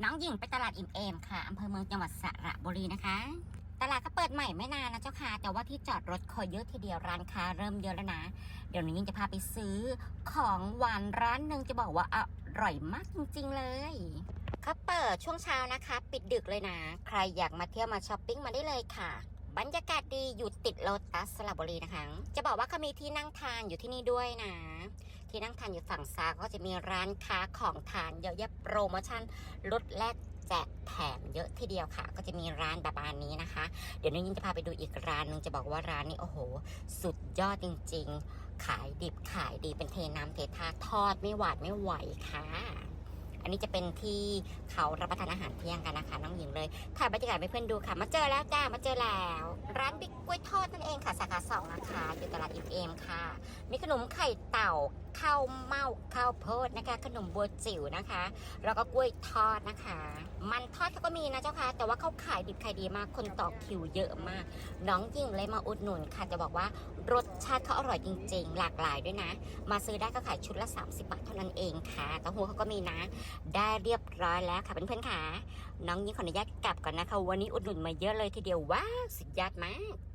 น้องหญิงไปตลาดอิ่มเอมค่ะอำเภอเมืองจังหวัดสระบุรีนะคะ ตลาดก็เปิดใหม่ไม่นานนะเจ้าค่ะ แต่ว่าที่จอดรถคอยเยอะทีเดียวร้านค้าเริ่มเยอะแล้วนะ เดี๋ยวน้องหญิงจะพาไปซื้อของหวานร้านหนึ่งจะบอกว่าอร่อยมากจริง ๆ เลยเขาเปิดช่วงเช้านะคะ ปิดดึกเลยนะ ใครอยากมาเที่ยวมาช้อปปิ้งมาได้เลยค่ะบรรยากาศดีอยู่ติดโลตัสสระบุรีนะคะ จะบอกว่าเขามีที่นั่งทานอยู่ที่นี่ด้วยนะ ที่นั่งทานอยู่ฝั่งซ้ายก็จะมีร้านค้าของทานเยอะแยะโปรโมชั่นลดแลกแจกแถมเยอะทีเดียวค่ะ ก็จะมีร้านแบบานนี้นะคะ เดี๋ยวน้ยินจะพาไปดูอีกร้านหนึงจะบอกว่าร้านนี้โอ้โห สุดยอดจริง ๆ ขายดิบขายดีเป็นเทน้ำเทท่าทอดไม่หวาดไม่ไหวค่ะ อันนี้จะเป็นที่เขารับประทานอาหารเที่ยงกันนะคะน้องหญิงเลยถ่ายบรรยากาศให้เพื่อนดูค่ะ มาเจอแล้วจ้ามาเจอแล้ว ร้านบิ๊กกล้วยทอดนั่นเองค่ะสาขาสองนะคะอยู่ตลาดอิมเอมค่ะ มีขนมไข่เต่าข้าวเม่าข้าวโพดนะคะ ขนมบัวจิ๋วนะคะ แล้วก็กล้วยทอดนะคะ มันทอดก็ มีนะเจ้าค่ะ แต่ว่าเขาขายดิบขายดีมาก คนต่อคิวเยอะมาก น้องยิ่งเลยมาอุดหนุนค่ะจะบอกว่ารสชาติเขาอร่อยจริง ๆ หลากหลายด้วยนะ มาซื้อได้ก็ขายชุดละ 30 บาทเท่านั้นเองค่ะเต้าหู้เขาก็มีนะ ได้เรียบร้อยแล้วค่ะเพื่อนๆค่ะ น้องยิ่งขออนุญาตกลับก่อนนะคะ วันนี้อุดหนุนมาเยอะเลยทีเดียวว้าสุดยอดมาก